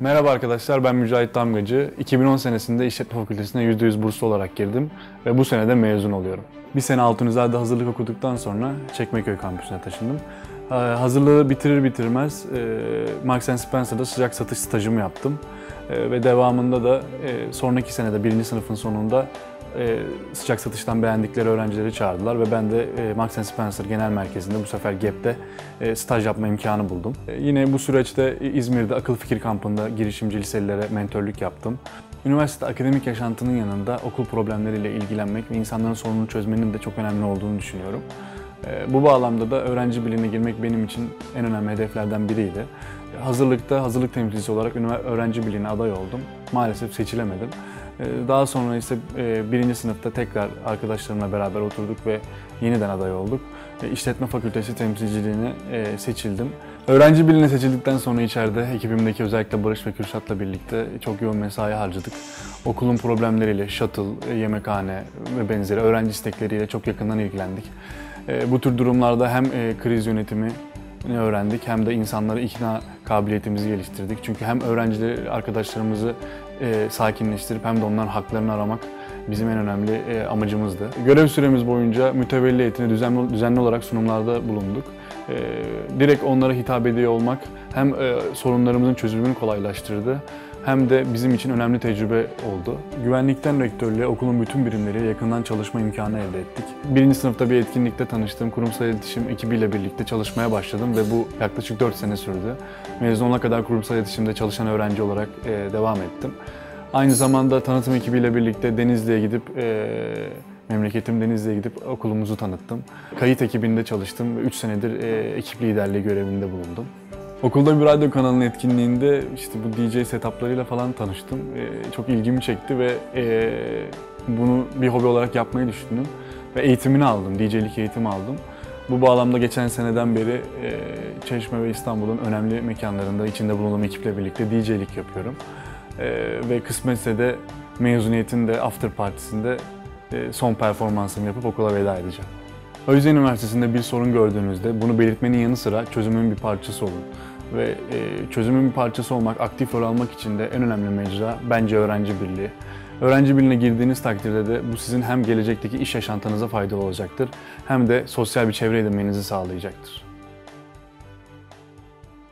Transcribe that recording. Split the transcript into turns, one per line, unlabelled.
Merhaba arkadaşlar, ben Mücahit Damgacı. 2010 senesinde İşletme Fakültesine %100 burslu olarak girdim ve bu sene de mezun oluyorum. Bir sene Altunizade'de hazırlık okuduktan sonra Çekmeköy kampüsüne taşındım. Ee, Hazırlığı bitirir bitirmez e, Marks Spencer'da sıcak satış stajımı yaptım. E, Ve devamında da e, sonraki senede birinci sınıfın sonunda e, sıcak satıştan beğendikleri öğrencileri çağırdılar ve ben de e, Marks Spencer Genel Merkezi'nde bu sefer GAP'te e, staj yapma imkanı buldum. E, Yine bu süreçte İzmir'de Akıl Fikir Kampı'nda girişimci liselilere mentörlük yaptım. Üniversite akademik yaşantının yanında okul problemleriyle ilgilenmek ve insanların sorununu çözmenin de çok önemli olduğunu düşünüyorum. E, Bu bağlamda da öğrenci birliğine girmek benim için en önemli hedeflerden biriydi. Hazırlıkta hazırlık temsilcisi olarak öğrenci birliğine aday oldum. Maalesef seçilemedim. Ee, Daha sonra ise e, birinci sınıfta tekrar arkadaşlarımla beraber oturduk ve yeniden aday olduk. E, İşletme Fakültesi temsilciliğine e, seçildim. Öğrenci birliğine seçildikten sonra içeride ekibimdeki özellikle Barış ve Kürşat'la birlikte çok yoğun mesai harcadık. Okulun problemleriyle shuttle, yemekhane ve benzeri öğrenci istekleriyle çok yakından ilgilendik. Bu tür durumlarda hem kriz yönetimi ne öğrendik hem de insanları ikna kabiliyetimizi geliştirdik. Çünkü hem öğrencileri, arkadaşlarımızı e, sakinleştirip hem de onların haklarını aramak bizim en önemli e, amacımızdı. Görev süremiz boyunca mütevelli heyetine düzenli, düzenli olarak sunumlarda bulunduk. E, direkt onlara hitap ediyor olmak hem e, sorunlarımızın çözümünü kolaylaştırdı hem de bizim için önemli tecrübe oldu. Güvenlikten rektörlüğe okulun bütün birimleriyle yakından çalışma imkanı elde ettik. Birinci sınıfta bir etkinlikte tanıştığım kurumsal iletişim ekibiyle birlikte çalışmaya başladım ve bu yaklaşık 4 sene sürdü. Mezun kadar kurumsal iletişimde çalışan öğrenci olarak e, devam ettim. Aynı zamanda tanıtım ekibiyle birlikte Denizli'ye gidip e, memleketim Denizli'ye gidip okulumuzu tanıttım. Kayıt ekibinde çalıştım ve 3 senedir e, ekip liderliği görevinde bulundum. Okulda bir radyo kanalının etkinliğinde işte bu DJ setuplarıyla falan tanıştım. Ee, çok ilgimi çekti ve e, bunu bir hobi olarak yapmayı düşündüm. Ve eğitimini aldım, DJ'lik eğitimi aldım. Bu bağlamda geçen seneden beri e, Çeşme ve İstanbul'un önemli mekanlarında içinde bulunduğum ekiple birlikte DJ'lik yapıyorum. E, ve kısmetse de mezuniyetin de after partisinde e, son performansımı yapıp okula veda edeceğim. Özyeğin Üniversitesi'nde bir sorun gördüğünüzde bunu belirtmenin yanı sıra çözümün bir parçası olun. Ve e, çözümün bir parçası olmak, aktif rol almak için de en önemli mecra bence öğrenci birliği. Öğrenci birliğine girdiğiniz takdirde de bu sizin hem gelecekteki iş yaşantınıza faydalı olacaktır hem de sosyal bir çevre edinmenizi sağlayacaktır.